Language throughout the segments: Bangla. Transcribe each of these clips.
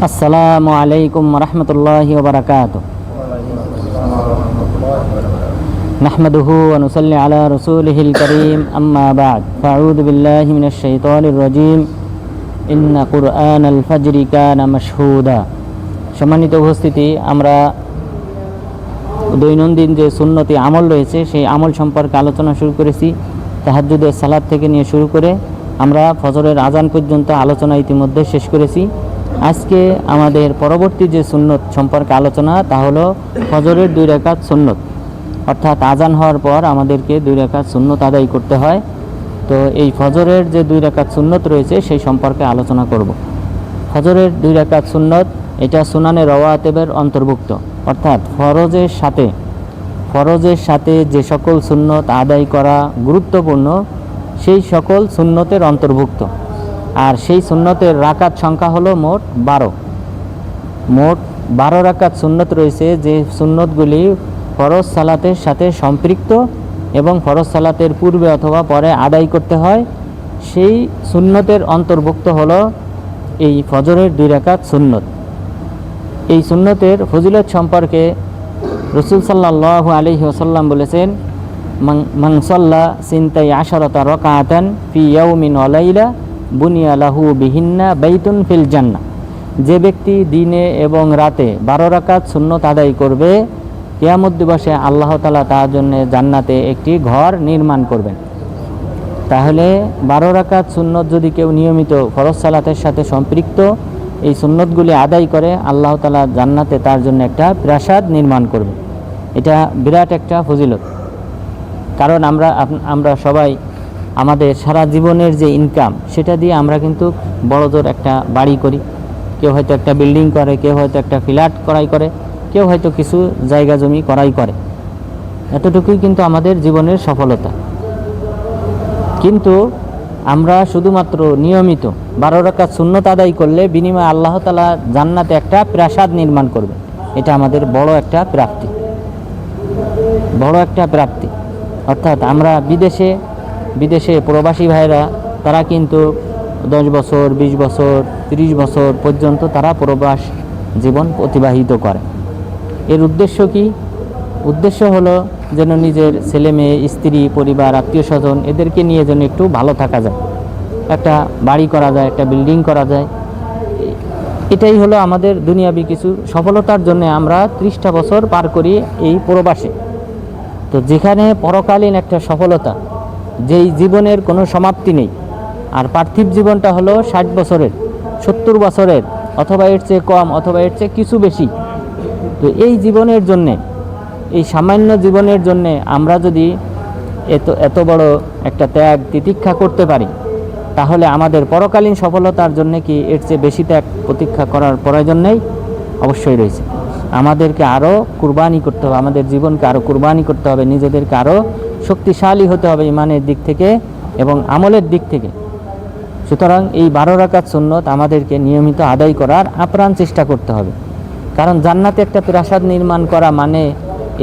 আসসালামু আলাইকুম রহমতুল্লাহি ওবরাকাত نحمده ونصلي على رسوله الكريم أما بعد فأعوذ بالله من الشيطان الرجيم إن قرآن الفجر كان مشهودا সম্মানিত উপস্থিতি আমরা দৈনন্দিন যে সুন্নতি আমল রয়েছে সেই আমল সম্পর্কে আলোচনা শুরু করেছি তাহাজ্জুদের সালাদ থেকে নিয়ে শুরু করে আমরা ফজরের আজান পর্যন্ত আলোচনা ইতিমধ্যে শেষ করেছি আজকে আমাদের পরবর্তী যে সুন্নত সম্পর্কে আলোচনা, তা হলো ফজরের দুই রেখাত সুন্নত। অর্থাৎ আজান হওয়ার পর আমাদেরকে দুই রেখাত সুন্নত আদায় করতে হয়। তো এই ফজরের যে দুই রেখাত সুন্নত রয়েছে, সেই সম্পর্কে আলোচনা করব। ফজরের দুই রেখাত সুন্নত, এটা সুনানে রওয়াতেবের অন্তর্ভুক্ত। অর্থাৎ ফরজের সাথে ফরজের সাথে যে সকল সুন্নত আদায় করা গুরুত্বপূর্ণ, সেই সকল সুন্নতের অন্তর্ভুক্ত। আর সেই সুন্নতের রাকাত সংখ্যা হলো মোট বারো। মোট বারো রাকাত সুন্নত রয়েছে যে সুন্নতগুলি ফরজ সালাতের সাথে সম্পৃক্ত এবং ফরজ সালাতের পূর্বে অথবা পরে আদায় করতে হয়। সেই সুন্নতের অন্তর্ভুক্ত হলো এই ফজরের দুই রাকাত সুন্নত। এই সুন্নতের ফজিলত সম্পর্কে রসুল সাল্লাহ আলহি ওসাল্লাম বলেছেন মাংসল্লা সিনতাই আশরতা রকাতান ফি ইয়াউমিন ওয়ালাইলা বুনিয়া লাহু বিহিন্না বাইতুন ফিল জান্না যে ব্যক্তি দিনে এবং রাতে বারো রাকাত সুন্নত আদায় করবে, কেয়ামত দিবসে আল্লাহ তালা তার জন্য জান্নাতে একটি ঘর নির্মাণ করবেন। তাহলে বারো রাকাত সুন্নত যদি কেউ নিয়মিত ফরজ সালাতের সাথে সম্পৃক্ত, এই সুন্নতগুলি আদায় করে আল্লাহ তালা জান্নাতে তার জন্য একটা প্রাসাদ নির্মাণ করবে। এটা বিরাট একটা ফজিলত। কারণ আমরা আমরা সবাই আমাদের সারা জীবনের যে ইনকাম সেটা দিয়ে আমরা কিন্তু বড়জোর একটা বাড়ি করি। কেউ হয়তো একটা বিল্ডিং করে, কেউ হয়তো একটা ফ্ল্যাট করাই করে, কেউ হয়তো কিছু জায়গা জমি করাই করে। এতটুকুই কিন্তু আমাদের জীবনের সফলতা। কিন্তু আমরা শুধুমাত্র নিয়মিত বারো রাখা শূন্যত আদায় করলে বিনিময়ে আল্লাহ তালা জান্নাতে একটা প্রাসাদ নির্মাণ করবে। এটা আমাদের বড় একটা প্রাপ্তি। বড় একটা প্রাপ্তি। অর্থাৎ আমরা বিদেশে বিদেশে প্রবাসী ভাইরা, তারা কিন্তু দশ বছর, বিশ বছর, তিরিশ বছর পর্যন্ত তারা প্রবাস জীবন অতিবাহিত করে। এর উদ্দেশ্য কি? উদ্দেশ্য হলো যেন নিজের ছেলে মেয়ে, স্ত্রী, পরিবার, আত্মীয় স্বজন এদেরকে নিয়ে যেন একটু ভালো থাকা যায়। একটা বাড়ি করা যায়, একটা বিল্ডিং করা যায়। এটাই হলো আমাদের দুনিয়াবি কিছু সফলতার জন্য আমরা ত্রিশটা বছর পার করি এই প্রবাসে। তো যেখানে পরকালীন একটা সফলতা যেই জীবনের কোনো সমাপ্তি নেই। আর পার্থিব জীবনটা হলো ষাট বছরের, সত্তর বছরের, অথবা এর চেয়ে কম, অথবা এর চেয়ে কিছু বেশি। তো এই জীবনের জন্যে, এই সামান্য জীবনের জন্যে আমরা যদি এত এত বড় একটা ত্যাগ তিতিক্ষা করতে পারি, তাহলে আমাদের পরকালীন সফলতার জন্য কি এর চেয়ে বেশি ত্যাগ প্রতীক্ষা করার প্রয়োজন নেই? অবশ্যই রয়েছে। আমাদেরকে আরও কুরবানি করতে হবে, আমাদের জীবনকে আরও কুরবানি করতে হবে, নিজেদেরকে আরও শক্তিশালী হতে হবে ইমানের দিক থেকে এবং আমলের দিক থেকে। সুতরাং এই বারো রাকাত সুন্নত আমাদেরকে নিয়মিত আদায় করার আপ্রাণ চেষ্টা করতে হবে। কারণ জান্নাতে একটা প্রাসাদ নির্মাণ করা মানে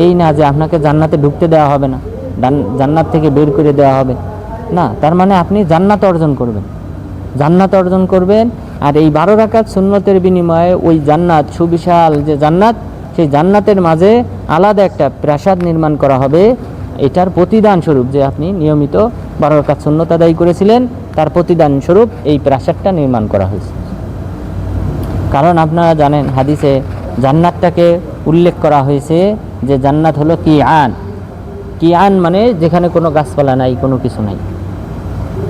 এই না যে আপনাকে জান্নাতে ঢুকতে দেওয়া হবে না জান্নাত থেকে বের করে দেওয়া হবে। না, তার মানে আপনি জান্নাত অর্জন করবেন। জান্নাত অর্জন করবেন আর এই বারো রাকাত সুন্নতের বিনিময়ে ওই জান্নাত, সুবিশাল যে জান্নাত, সেই জান্নাতের মাঝে আলাদা একটা প্রাসাদ নির্মাণ করা হবে। এটার প্রতিদান স্বরূপ যে আপনি নিয়মিত বারো রাকাত সুন্নত আদায় করেছিলেন, তার প্রতিদান স্বরূপ এই প্রাসাদটা নির্মাণ করা হয়েছে। কারণ আপনারা জানেন, হাদিসে জান্নাতটাকে উল্লেখ করা হয়েছে যে জান্নাত হলো কি আন কি আন মানে যেখানে কোনো গাছপালা নাই, কোনো কিছু নাই।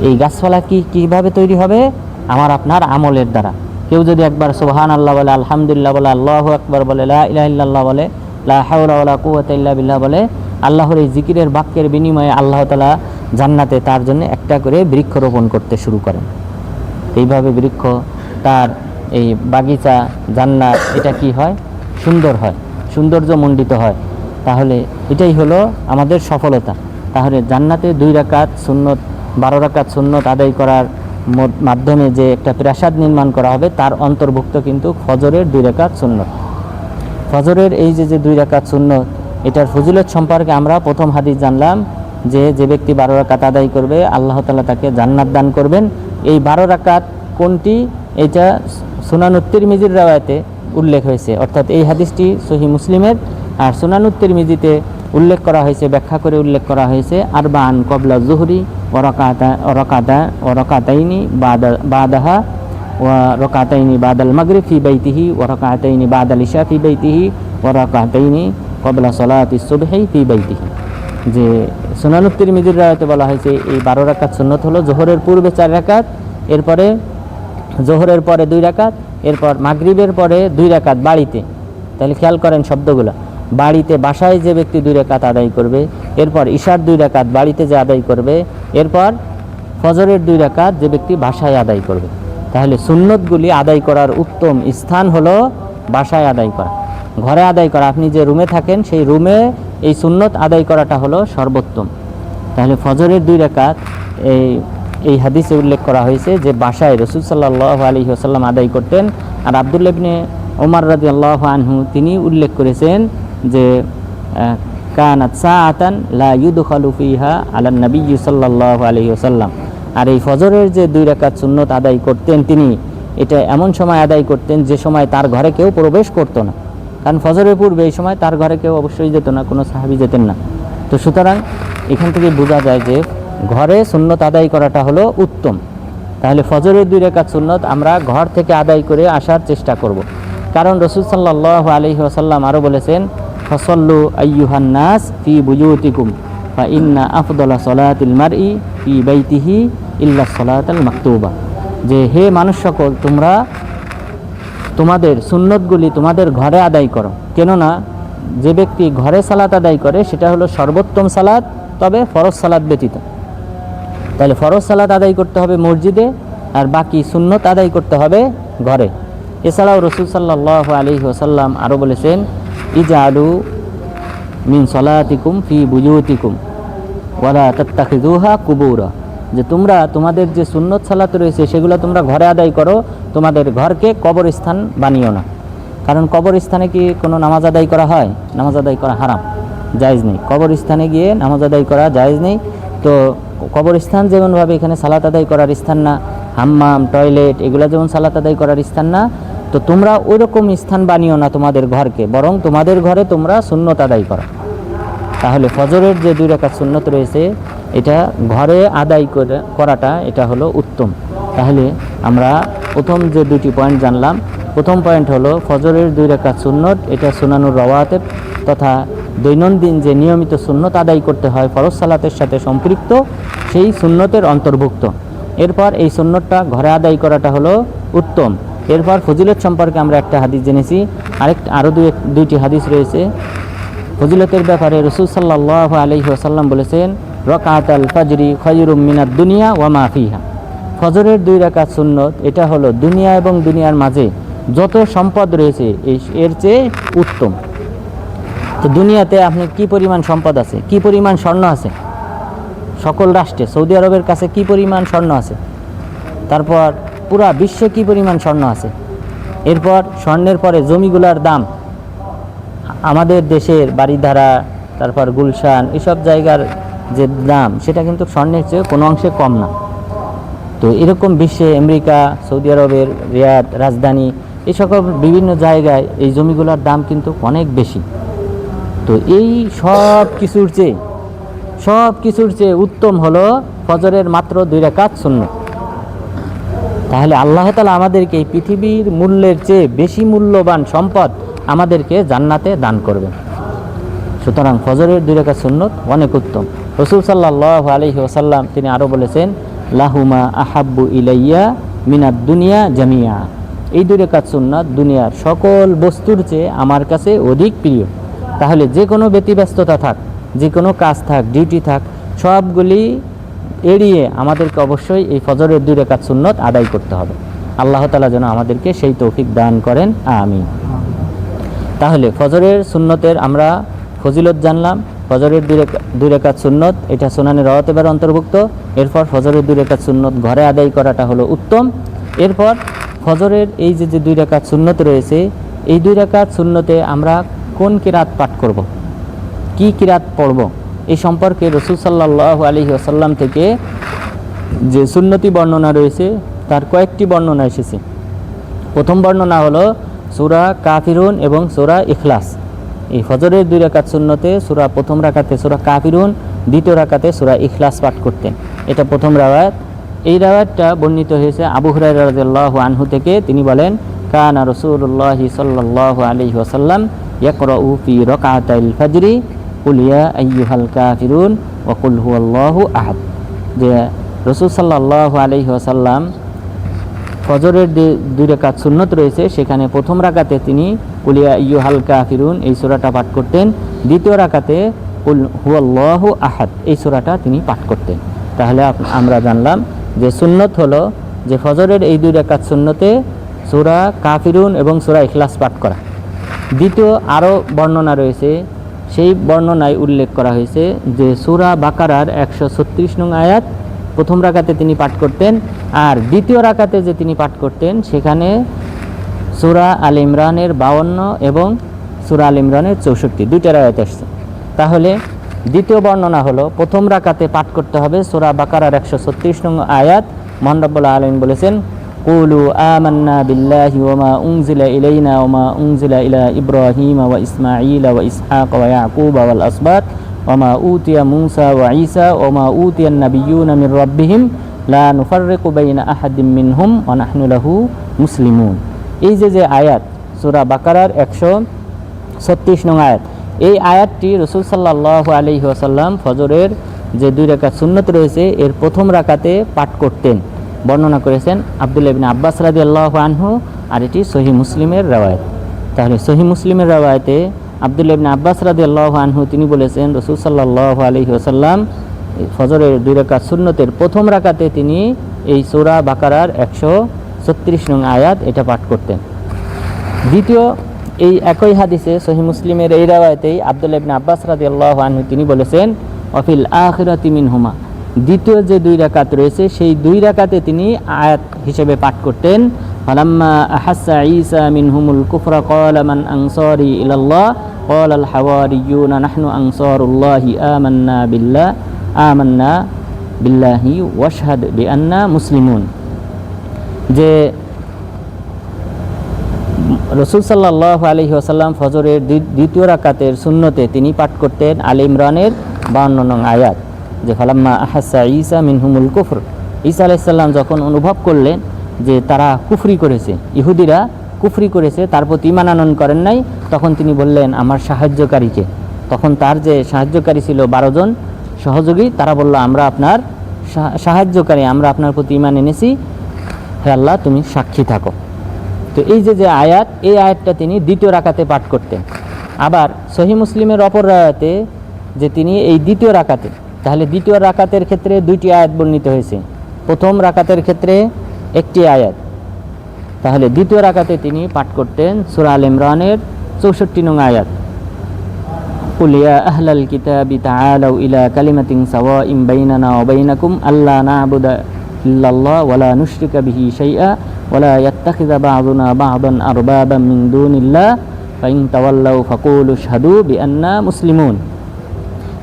এই গাছপালা কি, কীভাবে তৈরি হবে? আমার আপনার আমলের দ্বারা। কেউ যদি একবার সুবহান আল্লাহ বলে, আলহামদুলিল্লাহ বলে, আল্লাহ আকবর বলে, লা ইলাহা বলে, লা কুওয়াতা বিল্লাহ বলে আল্লাহর এই জিকিরের বাক্যের বিনিময়ে আল্লাহ তাআলা জান্নাতে তার জন্য একটা করে বৃক্ষ রোপণ করতে শুরু করেন। এইভাবে বৃক্ষ, তার এই বাগিচা, জান্নাত, এটা কি হয়? সুন্দর হয়, সৌন্দর্য মণ্ডিত হয়। তাহলে এটাই হলো আমাদের সফলতা। তাহলে জান্নাতে দুই রাকাত সুন্নত, বারো রাকাত সুন্নত আদায় করার মাধ্যমে যে একটা প্রাসাদ নির্মাণ করা হবে, তার অন্তর্ভুক্ত কিন্তু ফজরের দুই রাকাত সুন্নত। ফজরের এই যে যে দুই রাকাত সুন্নত এটার ফজিলত সম্পর্কে আমরা প্রথম হাদিস জানলাম যে যে ব্যক্তি বারো রাকাত আদায় করবে, আল্লাহ তালা তাকে জান্নাত দান করবেন। এই বারো রাকাত কোনটি? এটা সোনানুত্তির মিজির রাওয়াতে উল্লেখ হয়েছে। অর্থাৎ এই হাদিসটি সহি মুসলিমের। আর সোনানুত্তির মিজিতে উল্লেখ করা হয়েছে, ব্যাখ্যা করে উল্লেখ করা হয়েছে আর বান কবলা জুহরি ওরকাতা রকাতা, ও বাদাহা, ও রকাতাইনি বাদাল মাগরি ফি বাইতিহি বাদাল ইশা ফি বাইতিহি কবলা সলাত ইসুবহেই ফি বাইতিহি। যে সোনানুত্তির মিজির রায়তে বলা হয়েছে, এই বারো রাকাত সুন্নত হলো জোহরের পূর্বে চার রাকাত, এরপরে জোহরের পরে দুই রাকাত, এরপর মাগরিবের পরে দুই রাকাত বাড়িতে। তাহলে খেয়াল করেন শব্দগুলো। বাড়িতে বাসায় যে ব্যক্তি দুই রাকাত আদায় করবে, এরপর ঈশার দুই রাকাত বাড়িতে যে আদায় করবে, এরপর ফজরের দুই রাকাত যে ব্যক্তি বাসায় আদায় করবে। তাহলে সুন্নতগুলি আদায় করার উত্তম স্থান হলো বাসায় আদায় করা। ঘরে আদায় করা। আপনি যে রুমে থাকেন, সেই রুমে এই সুন্নত আদায় করাটা হলো সর্বোত্তম। তাহলে ফজরের দুই রাকাত, এই এই হাদিসে উল্লেখ করা হয়েছে যে বাসায় রসুল সাল্লাহ আলী আসাল্লাম আদায় করতেন। আর আবদুল্লাবিনে ওমর রাজি আল্লাহ আনহু, তিনি উল্লেখ করেছেন যে কানাত সাআতান লা ইউদখালু ফিহা আলা নবী সাল্লাল্লাহু আলাইহি ওয়াসাল্লাম। আর এই ফজরের যে দুই রাকাত সুন্নত আদায় করতেন তিনি, এটা এমন সময় আদায় করতেন যে সময় তার ঘরে কেউ প্রবেশ করতো না। কারণ ফজরের পূর্বে এই সময় তার ঘরে কেউ অবশ্যই যেত না, কোনো সাহাবি যেতেন না। তো সুতরাং এখান থেকে বোঝা যায় যে ঘরে সুন্নত আদায় করাটা হলো উত্তম। তাহলে ফজরের দুই রেখাত সুন্নত আমরা ঘর থেকে আদায় করে আসার চেষ্টা করব। কারণ রসুল সাল্লাহ আলহি আসাল্লাম আরও বলেছেন, ফসল্লু আইয়ুহান নাস ফি বুজুতিকুম ফা ইন্না আফদলা সলাতিল মারই ফি বাইতিহি ইল্লা সলাতাল মাকতুবা। যে হে মানুষ সকল, তোমরা তোমাদের সুন্নতগুলি তোমাদের ঘরে আদায় করো। কেননা যে ব্যক্তি ঘরে সালাত আদায় করে, সেটা হলো সর্বোত্তম সালাত, তবে ফরজ সালাত ব্যতীত। তাহলে ফরজ সালাত আদায় করতে হবে মসজিদে, আর বাকি সুন্নত আদায় করতে হবে ঘরে। এছাড়াও রসুল সাল্লাহ আলী ওসাল্লাম আরও বলেছেন ইজা আলু মিন সলাতিকুম ফি বুজুতিকুম ওয়ালা তাত্তাখিদুহা কুবুরা। যে তোমরা তোমাদের যে সুন্নত সালাত রয়েছে, সেগুলো তোমরা ঘরে আদায় করো তোমাদের ঘরকে কবরস্থান বানিও না। কারণ কবরস্থানে কি কোনো নামাজ আদায় করা হয়? নামাজ আদায় করা হারাম। জায়েজ নেই। কবরস্থানে গিয়ে নামাজ আদায় করা জায়েজ নেই। তো কবরস্থান যেমনভাবে এখানে সালাত আদায় করার স্থান না, হাম্মাম, টয়লেট, এগুলো যেমন সালাত আদায় করার স্থান না, তো তোমরা ওই রকম স্থান বানিও না তোমাদের ঘরকে, বরং তোমাদের ঘরে তোমরা শূন্যত আদায় করো। তাহলে ফজরের যে দুই রেখা সুন্নত রয়েছে, এটা ঘরে আদায় করে, করাটা এটা হলো উত্তম। তাহলে আমরা প্রথম যে দুটি পয়েন্ট জানলাম, প্রথম পয়েন্ট হলো ফজরের দুই রেখা সুন্নত, এটা সুনানুর রওয়াতে তথা দৈনন্দিন যে নিয়মিত সুন্নত আদায় করতে হয়, ফরজ সালাতের সাথে সম্পৃক্ত, সেই সুন্নতের অন্তর্ভুক্ত। এরপর এই সুন্নতটা ঘরে আদায় করাটা হলো উত্তম। এরপর ফজিলত সম্পর্কে আমরা একটা হাদিস জেনেছি, আরেক আরও দুই, দুইটি হাদিস রয়েছে। ফজিলতের ব্যাপারে রসুল সাল্লাহ আলহি বলেছেন রকাত আল ফজরি খয়রুম মিনাত দুনিয়া ওয়া মাফিহা ফজরের দুই রাকাত সুন্নত, এটা হলো দুনিয়া এবং দুনিয়ার মাঝে যত সম্পদ রয়েছে, এই এর চেয়ে উত্তম। তো দুনিয়াতে আপনি কি পরিমাণ সম্পদ আছে? কি পরিমাণ স্বর্ণ আছে? সকল রাষ্ট্রে, সৌদি আরবের কাছে কি পরিমাণ স্বর্ণ আছে? তারপর পুরা বিশ্বে কি পরিমাণ স্বর্ণ আছে? এরপর স্বর্ণের পরে জমিগুলার দাম, আমাদের দেশের বাড়িধারা তারপর গুলশান, এসব জায়গার যে দাম, সেটা কিন্তু স্বর্ণের চেয়ে কোনো অংশে কম না। তো এরকম বিশ্বে আমেরিকা, সৌদি আরবের, রিয়াদ, রাজধানী, এই সকল বিভিন্ন জায়গায় এই জমিগুলোর দাম কিন্তু অনেক বেশি। তো এই সব কিছুর চেয়ে, সব কিছুর চেয়ে উত্তম হলো ফজরের মাত্র দুই রাকাত শূন্য তাহলে আল্লাহ তালা আমাদেরকে এই পৃথিবীর মূল্যের চেয়ে বেশি মূল্যবান সম্পদ আমাদেরকে জান্নাতে দান করবেন। সুতরাং ফজরের দুই রেখা সুন্নত অনেক উত্তম। রসুল সাল্লাহ আলহি ওসাল্লাম তিনি আরও বলেছেন লাহুমা আহাব্বু ইলাইয়া মিনাদ দুনিয়া জামিয়া। এই দুই রেখাত সুন্নাত দুনিয়ার সকল বস্তুর চেয়ে আমার কাছে অধিক প্রিয়। তাহলে যে কোনো ব্যতিব্যস্ততা থাক, যে কোনো কাজ থাক, ডিউটি থাক, সবগুলি এড়িয়ে আমাদেরকে অবশ্যই এই ফজরের দুই রেখাত সুন্নত আদায় করতে হবে। আল্লাহ তালা যেন আমাদেরকে সেই তৌফিক দান করেন আমি তাহলে ফজরের সুন্নতের আমরা ফজিলত জানলাম ফজরের দুই রেখা দুই রেখাত সুন্নত, এটা সোনানের রওয়াতেবার অন্তর্ভুক্ত। এরপর ফজরের দুই রেখাত সুন্নত ঘরে আদায় করাটা হলো উত্তম। এরপর ফজরের এই যে যে দুই রেখাত সুন্নত রয়েছে, এই দুই রেখাত সুন্নতে আমরা কোন কিরাত পাঠ করব। কি কিরাত পড়ব? এই সম্পর্কে রসুল সাল্লাহ আলী আসাল্লাম থেকে যে সুন্নতি বর্ণনা রয়েছে, তার কয়েকটি বর্ণনা এসেছে। প্রথম বর্ণনা হলো সুরা কাফিরুন এবং সুরা ইখলাস। এই ফজরের দুই রাকাত সুন্নতে সুরা প্রথম রাকাতে সুরা কাফিরুন, দ্বিতীয় রাকাতে সুরা ইখলাস পাঠ করতেন। এটা প্রথম রাওয়াত। এই রাওয়াতটা বর্ণিত হয়েছে আবু হুরাইরা রাদিয়াল্লাহু আনহু থেকে। তিনি বলেন, কানা রাসূলুল্লাহ সাল্লাল্লাহু আলাইহি ওয়াসাল্লাম ইয়াকরাউ ফি রাকাতাইল ফাজরি, কুল ইয়া আইয়ুহাল কাফিরুন ওয়া কুল হুয়াল্লাহু আহাদ। যে রসুল সাল্লাল্লাহু আলাইহি ওয়াসাল্লাম ফজরের দুই রাকাত সুন্নত রয়েছে, সেখানে প্রথম রাকাতে তিনি কুলিয়া ইয়ু হালকা ফিরুন এই সুরাটা পাঠ করতেন। দ্বিতীয় রাকাতে কুল হুয়াল্লাহু আহাদ, এই সুরাটা তিনি পাঠ করতেন। তাহলে আমরা জানলাম যে সুন্নত হলো যে ফজরের এই দুই রাকাত সুন্নতে সুরা কাফিরুন এবং সুরা ইখলাস পাঠ করা। দ্বিতীয় আরও বর্ণনা রয়েছে, সেই বর্ণনায় উল্লেখ করা হয়েছে যে সুরা বাকারার একশো ছত্রিশ নং আয়াত প্রথম রাকাতে তিনি পাঠ করতেন, আর দ্বিতীয় রাকাতে যে তিনি পাঠ করতেন, সেখানে সুরা আল ইমরানের বাউন্ন এবং সুরা আল ইমরানের চৌষট্টি দুইটা আয়াত আসছে। তাহলে দ্বিতীয় বর্ণনা হলো, প্রথম রাকাতে পাঠ করতে হবে সুরা বাকারার একশো ছত্রিশ নং আয়াত। মহানরবুল্লাহ আলম বলেছেন, কুলু আমান্না বিল্লাহি ওমা উনজিলা ইলাইনা ওমা উনজিলা ইলা ইব্রাহিম ওয়া ইসমাঈল ওয়া ইসহাক ওয়া ইয়াকুব ওয়াল আসবাত ওমা উতিয়া মুসা ওয়া ঈসা ওমা উতিয়ান নাবিয়্যুনা মির রাব্বিহিম লা নুফাররিকু বাইনা আহাদিম মিনহুম ওয়া নাহনু লাহু মুসলিমুন। এই যে যে আয়াত, সূরা বাকারার একশো ছত্রিশ নং আয়াত, এই আয়াতটি রসুল সাল্লাহ আলহি আসাল্লাম ফজরের যে দুই রাকাত সুন্নত রয়েছে, এর প্রথম রাকাতে পাঠ করতেন। বর্ণনা করেছেন আবদুল্লাহ বিন আব্বাস রাদি আল্লাহ আনহু, আর এটি সহি মুসলিমের রাওয়ায়ত। তাহলে সহি মুসলিমের রাওয়ায়তে আবদুল্লাহ বিন আব্বাস রাদি আল্লাহ আনহু, তিনি বলেছেন, রসুল সাল্লাহ আলহি আসাল্লাম ফজরের দুই রাকাত সুন্নতের প্রথম রাকাতে তিনি এই সূরা বাকারার একশো ছত্রিশ নং আয়াত এটা পাঠ করতেন। দ্বিতীয়, এই একই হাদিসে সহি মুসলিমের এই রাওয়ায়তেই আব্দুল্লাহ ইবনে আব্বাস রাদিয়াল্লাহু আনহু, তিনি বলেছেন, অফিল আখিরাতি মিনহুমা। দ্বিতীয় যে দুই রাকাত রয়েছে, সেই দুই রাকাতে তিনি আয়াত হিসেবে পাঠ করতেন, ফালাম্মা আহাসা ঈসা মিনহুমুল কুফরা, ক্বালা মান আনসারি ইলাল্লাহ, ক্বালা আল হাওয়ারিয়ুনা, নাহনু আনসারুল্লাহি আমান্না বিল্লাহ, আমান্না বিল্লাহি, ওয়াশহাদ বিআন্না মুসলিমুন। যে রসুল সাল্লাহ আলহি আসাল্লাম ফজরের দ্বিতীয় রাকাতের শূন্যতে তিনি পাঠ করতেন আল ইমরানের বাউন্ন নং আয়াত, যে ফালাম্মা আহাসা ঈসা মিনহুমুল কুফর। ঈসা আলাইসাল্লাম যখন অনুভব করলেন যে তারা কুফরি করেছে, ইহুদিরা কুফরি করেছে, তার প্রতি ইমান আনয়ন করেন নাই, তখন তিনি বললেন, আমার সাহায্যকারীকে তখন তার যে সাহায্যকারী ছিল বারো জন সহযোগী, তারা বলল, আমরা আপনার সাহায্যকারী, আমরা আপনার প্রতি ইমান এনেছি। হে আল্লাহ, তুমি সাক্ষী থাকো। তো এই যে যে আয়াত, এই আয়াতটা তিনি দ্বিতীয় রাকাতে পাঠ করতেন। আবার সহি মুসলিমের অপর রায়াতে যে তিনি এই দ্বিতীয় রাকাতে, তাহলে দ্বিতীয় রাকাতের ক্ষেত্রে দুইটি আয়াত বর্ণিত হয়েছে। প্রথম রাকাতের ক্ষেত্রে একটি আয়াত। তাহলে দ্বিতীয় রাকাতে তিনি পাঠ করতেন সুরা আল ইমরানের চৌষট্টি নং আয়াত। কুলিয়া আহলাল কিতাবি তাআলাউ ইলা কালিমাতিন সাওয়া ইম বাইনানা ওয়া আল্লাহ না আবুদা ইল্লাল্লাহ ওয়ালা নুশরিকা বিহি শাইআ ওয়ালা ইয়াত্তাখিযা বা'দুনা বা'দান আরবাবাম মিন দুনিল্লাহ। ফাইন তাওয়াল্লাউ ফাকুলু শাহাদু বিআন্না মুসলিমুন।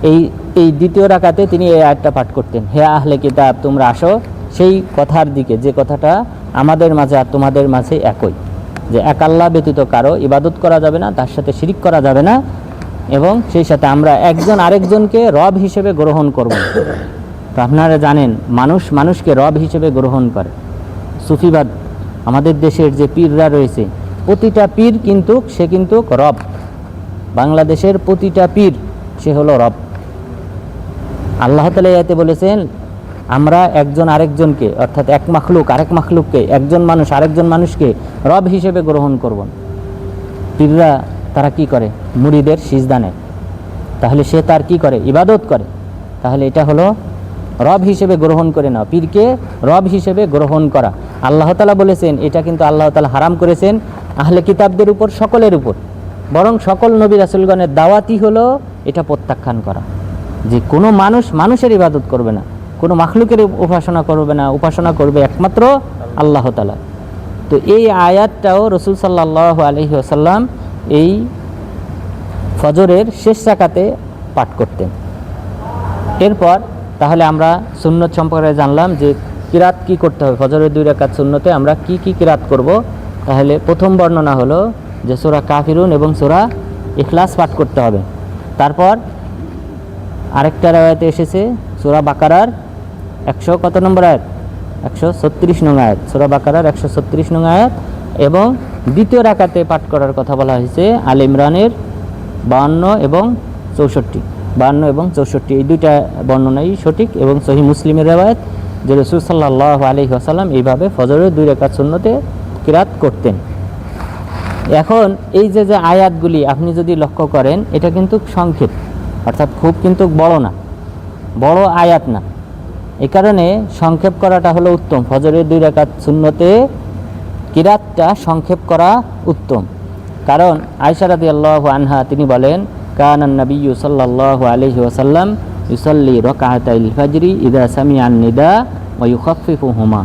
এই এই দ্বিতীয় রাকাতে তিনি এই আয়াতটা পাঠ করতেন। হে আহলে কিতাব, তোমরা আসো, সেই কথার দিকে, যে কথাটা আমাদের মাঝে আর তোমাদের মাঝে একই। যে একাল্লা ব্যতীত কারও ইবাদত করা যাবে না, তার সাথে শিরিক করা যাবে না, এবং সেই সাথে আমরা একজন আরেকজনকে রব হিসেবে গ্রহণ করব। তো আপনারা জানেন, মানুষ মানুষকে রব হিসেবে গ্রহণ করে। সুফিবাদ, আমাদের দেশের যে পীররা রয়েছে, প্রতিটা পীর কিন্তু, সে কিন্তু রব। বাংলাদেশের প্রতিটা পীর, সে হলো রব। আল্লাহ তালা এতে বলেছেন, আমরা একজন আরেকজনকে, অর্থাৎ এক মাখলুক, আরেক মাখলুককে, একজন মানুষ, আরেকজন মানুষকে রব হিসেবে গ্রহণ করব। পীররা তারা কি করে? মুড়িদের সিজদা নেয়। তাহলে সে তার কি করে? ইবাদত করে। তাহলে এটা হলো রব হিসেবে গ্রহণ করে না পীরকে রব হিসেবে গ্রহণ করা। আল্লাহ তালা বলেছেন, এটা কিন্তু আল্লাহ তালা হারাম করেছেন। আহলে কিতাবদের উপর, সকলের উপর। বরং সকল নবী রাসুলগণের দাওয়াতি হলো এটা প্রত্যাখ্যান করা। যে কোনো মানুষ মানুষের ইবাদত করবে না। কোনো মাখলুকের উপাসনা করবে না। উপাসনা করবে একমাত্র আল্লাহ তালা তো এই আয়াতটাও রসুল সাল্লাহ আলহি আসাল্লাম এই ফজরের শেষ রাকাতে পাঠ করতেন। এরপর তাহলে আমরা সুন্নত সম্পর্কে জানলাম যে কিরাত কি করতে হবে। ফজরের দুই রাকাত সুন্নতে আমরা কি কি কিরাত করব? তাহলে প্রথম বর্ণনা হলো যে সোরা কাফিরুন এবং সোরা ইখলাস পাঠ করতে হবে। তারপর আরেকটা রায়তে এসেছে, সোরা বাকারার একশো কত নম্বর আয়াত? একশো ছত্রিশ নং আয়াত। সোরা বাকারার একশো ছত্রিশ নং আয়াত এবং দ্বিতীয় রাকাতে পাঠ করার কথা বলা হয়েছে আল ইমরানের বাহান্ন এবং চৌষট্টি। বাহান্ন এবং চৌষট্টি, এই দুইটা বর্ণনাই সঠিক এবং সহি মুসলিমের রেওয়ায়ত যে রসুল সাল্লাহ আলি আসাল্লাম এইভাবে ফজরের দুই রেখা শূন্যতে কিরাত করতেন। এখন এই যে যে আয়াতগুলি আপনি যদি লক্ষ্য করেন, এটা কিন্তু সংক্ষেপ, অর্থাৎ খুব কিন্তু বড় না, বড় আয়াত না। এই কারণে সংক্ষেপ করাটা হলো উত্তম, ফজরের দুই রেখাত শূন্যতে কিরাতটা সংক্ষেপ করা উত্তম। কারণ আয়সারাদি আল্লাহ আনহা তিনি বলেন কানান নবী সাল্লাহ আলহি ওসাল্লাম ইউসল্লি রকাহাতাইল ফাজরি ইদা সামি আন নিদা ও ইউখফিফু হুমা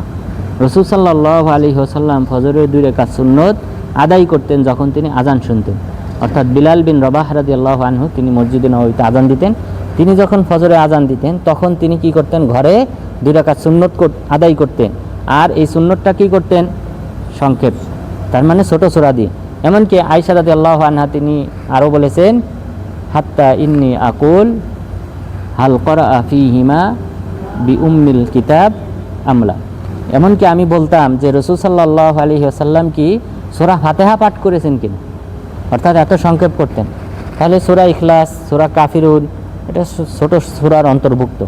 রসুল সাল্লাহ আলী ওসাল্লাম ফজরের দুই রেখাত সুন্নত আদায় করতেন যখন তিনি আজান শুনতেন। অর্থাৎ বিলাল বিন রবাহ রাদি আল্লাহ আনহু তিনি মসজিদে নবীতে আজান দিতেন। তিনি যখন ফজরে আজান দিতেন, তখন তিনি কি করতেন? ঘরে দুই রাকাত সুন্নত আদায় করতেন। আর এই সুন্নতটা কি করতেন? সংক্ষেপ। তার মানে ছোটো সোরা দিয়ে। এমনকি আয়সা রাদি আল্লাহ আনহা তিনি আরও বলেছেন হাত্তা ইন্নি আকুল, হাল করা আফি হিমা বি উম্মিল কিতাব আমলা। এমনকি আমি বলতাম যে রসুল সাল্লাহ আলী আসাল্লাম কি সোরা ফাতেহা পাঠ করেছেন কিনা? অর্থাৎ এত সংক্ষেপ করতেন। তাহলে সোরা ইখলাস, সোরা কাফিরুল এটা ছোট সোরার অন্তর্ভুক্ত।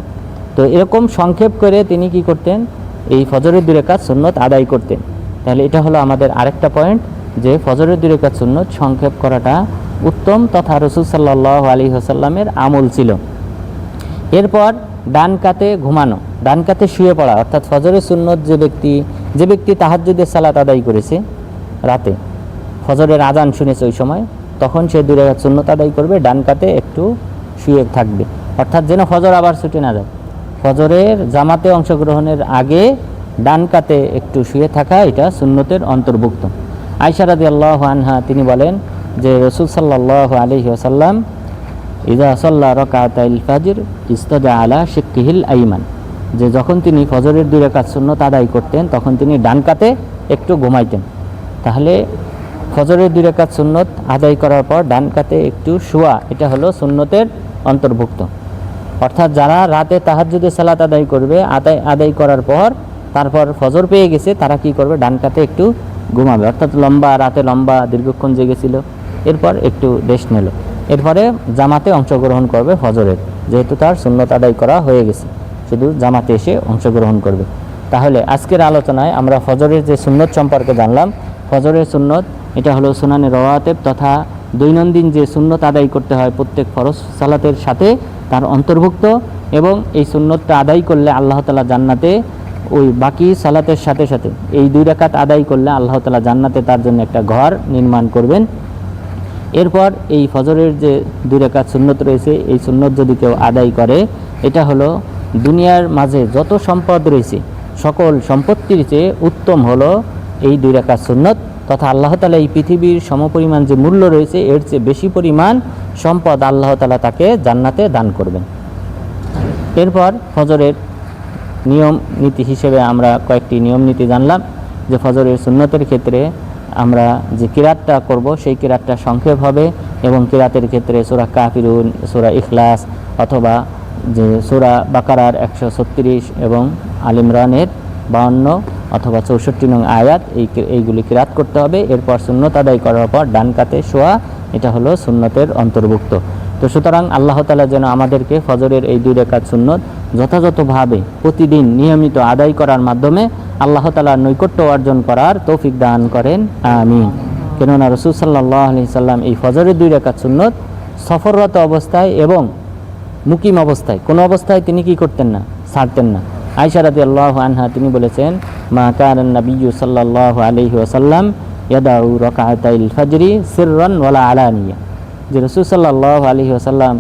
তো এরকম সংক্ষেপ করে তিনি কি করতেন? এই ফজরের দূরে কাজ সুন্নত আদায় করতেন। তাহলে এটা হলো আমাদের আরেকটা পয়েন্ট যে ফজরের দূরে কাজ সুন্নত সংক্ষেপ করাটা উত্তম তথা রসুল সাল্লাহ আলী হাসাল্লামের আমল ছিল। এরপর ডান কাতে ঘুমানো, ডান কাতে শুয়ে পড়া, অর্থাৎ ফজরের সুন্নত যে ব্যক্তি যে ব্যক্তি তাহাজ্জুদের সালাত আদায় করেছে রাতে, ফজরের আজান শুনেছে ওই সময়, তখন সে দূরে সুন্নত আদায় করবে, ডান কাতে একটু শুয়ে থাকবে। অর্থাৎ যেন ফজর আবার ছুটে না যায়। ফজরের জামাতে অংশগ্রহণের আগে ডান কাতে একটু শুয়ে থাকা, এটা সুন্নতের অন্তর্ভুক্ত। আয়সারাদি আল্লাহ আনহা তিনি বলেন যে রসুল সাল্লাহ আলহি আসাল্লাম ইদা সাল্লা রকাতাইল ফাজির ইস্তাজা আলা শিক্ষিহিল আইমান। যে যখন তিনি ফজরের দুই রেখাত সুন্নত আদায় করতেন, তখন তিনি ডান কাতে একটু ঘুমাইতেন। তাহলে ফজরের দুই রেখাত সুন্নত আদায় করার পর ডান কাতে একটু শোয়া, এটা হলো সুন্নতের অন্তর্ভুক্ত। অর্থাৎ যারা রাতে তাহাজ্জুদের সালাত আদায় করবে, আদায় আদায় করার পর, তারপর ফজর পেয়ে গেছে, তারা কি করবে? ডান কাতে একটু ঘুমাবে। অর্থাৎ লম্বা, রাতে লম্বা দীর্ঘক্ষণ জেগেছিল। এরপর একটু রেস্ট নিল। এরপরে জামাতে অংশগ্রহণ করবে ফজরের, যেহেতু তার সুন্নত আদায় করা হয়ে গেছে। শুধু জামাতে এসে অংশগ্রহণ করবে। তাহলে আজকের আলোচনায় আমরা ফজরের যে সুন্নত সম্পর্কে জানলাম, ফজরের সুন্নত, এটা হলো সুনানে রওয়াতেব তথা দৈনন্দিন যে সুন্নত আদায় করতে হয় প্রত্যেক ফরজ সালাতের সাথে তার অন্তর্ভুক্ত এবং এই সুন্নতটা আদায় করলে আল্লাহ তালা জান্নাতে ওই বাকি সালাতের সাথে সাথে এই দুই রাকাত আদায় করলে আল্লাহ তালা জান্নাতে তার জন্য একটা ঘর নির্মাণ করবেন। এরপর এই ফজরের যে দুই সুন্নত রয়েছে, এই সুন্নত যদি কেউ আদায় করে, এটা হলো দুনিয়ার মাঝে যত সম্পদ রয়েছে, সকল সম্পত্তির চেয়ে উত্তম হলো এই দুই রেখাত সুন্নত তথা আল্লাহ তালা এই পৃথিবীর সমপরিমাণ যে মূল্য রয়েছে, এর চেয়ে বেশি পরিমাণ সম্পদ আল্লাহ তালা তাকে জান্নাতে দান করবেন। এরপর ফজরের নিয়ম নীতি হিসেবে আমরা কয়েকটি নিয়ম নীতি জানলাম, যে ফজরের সুন্নতের ক্ষেত্রে আমরা যে কিরাতটা করব, সেই কিরাতটা সংক্ষেপ হবে এবং কিরাতের ক্ষেত্রে সুরা কাফিরুন, সুরা ইখলাস অথবা যে সুরা বাকারার একশো ছত্রিশ এবং আলিমরানের বাউন্ন অথবা চৌষট্টি নং আয়াত, এই এইগুলি কিরাত করতে হবে। এরপর সুন্নত আদায় করার পর ডান কাতে শোয়া, এটা হলো সুন্নতের অন্তর্ভুক্ত। তো সুতরাং আল্লাহ তালা যেন আমাদেরকে ফজরের এই দুই রেখাত সুন্নত যথাযথভাবে প্রতিদিন নিয়মিত আদায় করার মাধ্যমে আল্লাহ তালার নৈকট্য অর্জন করার তৌফিক দান করেন। আমিন। কেননা রসুল সাল্লাহ আলি সাল্লাম এই ফজরের দুই রেখাত সুন্নত সফররত অবস্থায় এবং মুকিম অবস্থায়, কোনো অবস্থায় তিনি কি করতেন না, ছাড়তেন না। আয়সা রাদি আল্লাহ আনহা তিনি বলেছেন, মা কারণ নবীজু সাল্লাহ আলহি ওসাল্লাম ইয়াদাউ রকাতাইল ফজরি সিররন ওয়ালা আলানিয়া। যে রসুল সাল্লাহ আলহি ওসাল্লাম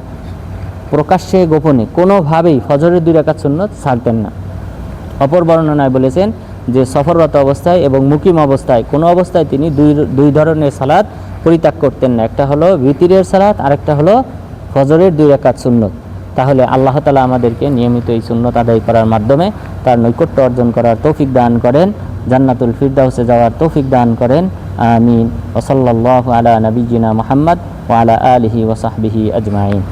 প্রকাশ্যে গোপনে কোনোভাবেই ফজরের দুই রেখাত সুন্নত ছাড়তেন না। অপর বর্ণনায় বলেছেন যে সফররত অবস্থায় এবং মুকিম অবস্থায় কোনো অবস্থায় তিনি দুই দুই ধরনের সালাদ পরিত্যাগ করতেন না। একটা হলো ভিতিরের সালাত, আরেকটা হলো ফজরের দুই রেখাত সুন্নত। তাহলে আল্লাহ তালা আমাদেরকে নিয়মিত এই সুন্নত আদায় করার মাধ্যমে তার নৈকট্য অর্জন করার তৌফিক দান করেন, জান্নাতুল ফিরদাউসে যাওয়ার তৌফিক দান করেন। আমিন। ওসল্লাহ আলা নবীজিনা মোহাম্মদ ওয়ালা আলিহি ওসাহবিহি আজমাইন।